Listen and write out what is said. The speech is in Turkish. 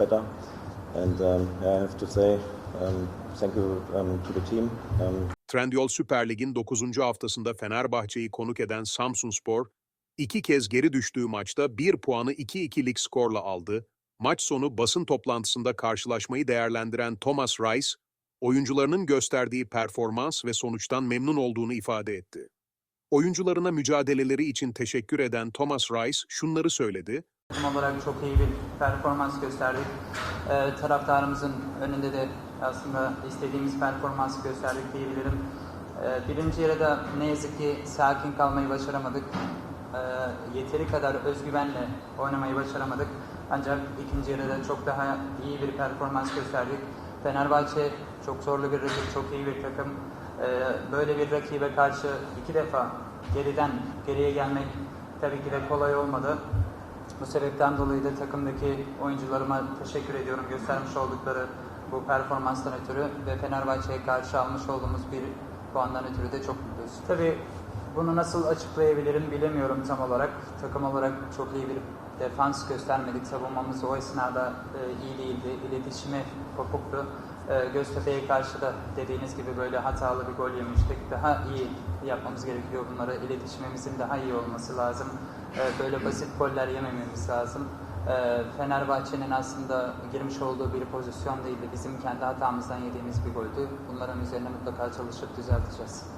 better. And um, I have to say um, thank you um, to the team. Um, Trendyol Süper Lig'in 9. haftasında Fenerbahçe'yi konuk eden Samsunspor, iki kez geri düştüğü maçta bir puanı 2-2'lik skorla aldı. Maç sonu basın toplantısında karşılaşmayı değerlendiren Thomas Rice, oyuncularının gösterdiği performans ve sonuçtan memnun olduğunu ifade etti. Oyuncularına mücadeleleri için teşekkür eden Thomas Rice şunları söyledi. Takım olarak çok iyi bir performans gösterdik. Ee, taraftarımızın önünde de aslında istediğimiz performans gösterdik diyebilirim. Ee, birinci yarıda ne yazık ki sakin kalmayı başaramadık. Ee, yeteri kadar özgüvenle oynamayı başaramadık. Ancak ikinci yarıda çok daha iyi bir performans gösterdik. Fenerbahçe çok zorlu bir rakip, çok iyi bir takım. Ee, böyle bir rakibe karşı iki defa geriden geriye gelmek tabii ki de kolay olmadı. Bu sebepten dolayı da takımdaki oyuncularıma teşekkür ediyorum göstermiş oldukları bu performanstan ötürü ve Fenerbahçe'ye karşı almış olduğumuz bir puandan ötürü de çok mutluyuz. Tabii bunu nasıl açıklayabilirim bilemiyorum tam olarak. Takım olarak çok iyi bir defans göstermedik. Savunmamız o esnada e, iyi değildi. İletişimi kopuktu. E, Göztepe'ye karşı da dediğiniz gibi böyle hatalı bir gol yemiştik. Daha iyi yapmamız gerekiyor bunları. İletişimimizin daha iyi olması lazım. E, böyle basit goller yemememiz lazım. E, Fenerbahçe'nin aslında girmiş olduğu bir pozisyon değildi. Bizim kendi hatamızdan yediğimiz bir goldü. Bunların üzerine mutlaka çalışıp düzelteceğiz.